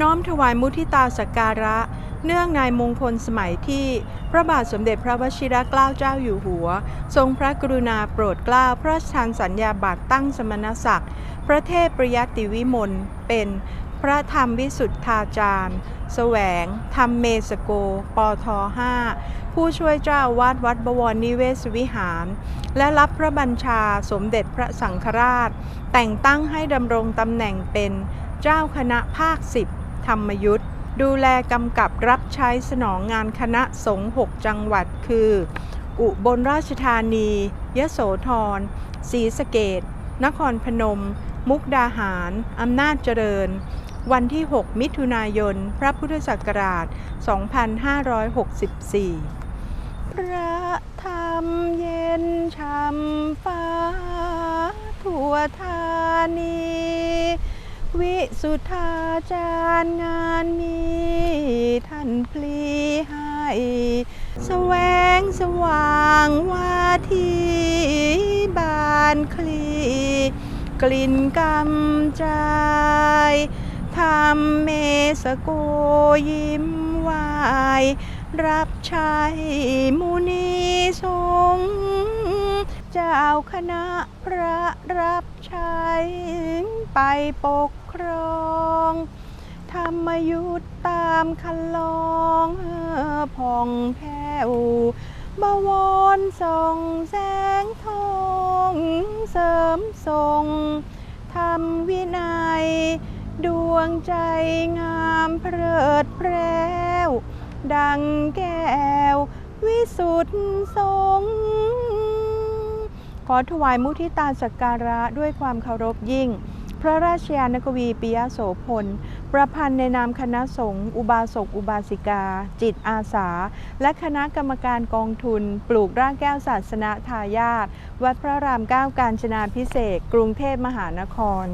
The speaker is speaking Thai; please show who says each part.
Speaker 1: น้อมถวายมุทิตาสักการะ เนื่องในมงคลสมัยที่ พระบาทสมเด็จพระวชิรเกล้าเจ้าอยู่หัว ทรงพระกรุณาโปรดเกล้าพระราชทานสัญญาบัตรตั้งสมณศักดิ์ พระเทพประยติวิมลเป็นพระธรรมวิสุทธาจารย์ แสวง ธรรมเมสโก ปท5ผู้ช่วยเจ้าวาดวัดบวรนิเวศวิหาร และรับพระบัญชาสมเด็จพระสังฆราช แต่งตั้งให้ดำรงตำแหน่งเป็นเจ้าคณะภาค10 ธรรมยุทธดูแลกำกับรับใช้สนองงานคณะสงฆ์6จังหวัดคือ อุบลราชธานี ยโสธรศรีสะเกดนครพนม มุกดาหาร อำนาจเจริญ วันที่ 6 มิถุนายน พระพุทธศักราช 2564 พระธรรมเย็นช่ำฟ้าทั่วธานี วิสุทธาจารย์งานมีท่านพลีให้แสวงสว่างวาทีบานคลี กลิ่นกำจายทำเมสโกยิ้มวาย รับใช้มุนีสงเจ้าคณะ ระรับใช้ไปปกครอง ธรรมยุทธตามคันลองผ่องแผ้วบวรส่องแสงทองเสริมทรงธรรมวินัย ดวงใจงามเพลิดเพล้วดังแก้ว วิสุทธิสง ขอถวายมุทิตาสักการะด้วยความเคารพยิ่ง พระราชยานกวีปิยโสพล ประพันธ์ในนามคณะสงฆ์อุบาสกอุบาสิกา จิตอาสา และคณะกรรมการกองทุน ปลูกรากแก้วศาสนาทายาทวัดพระรามเก้าการชนาพิเศษกกรุงเทพมหานคร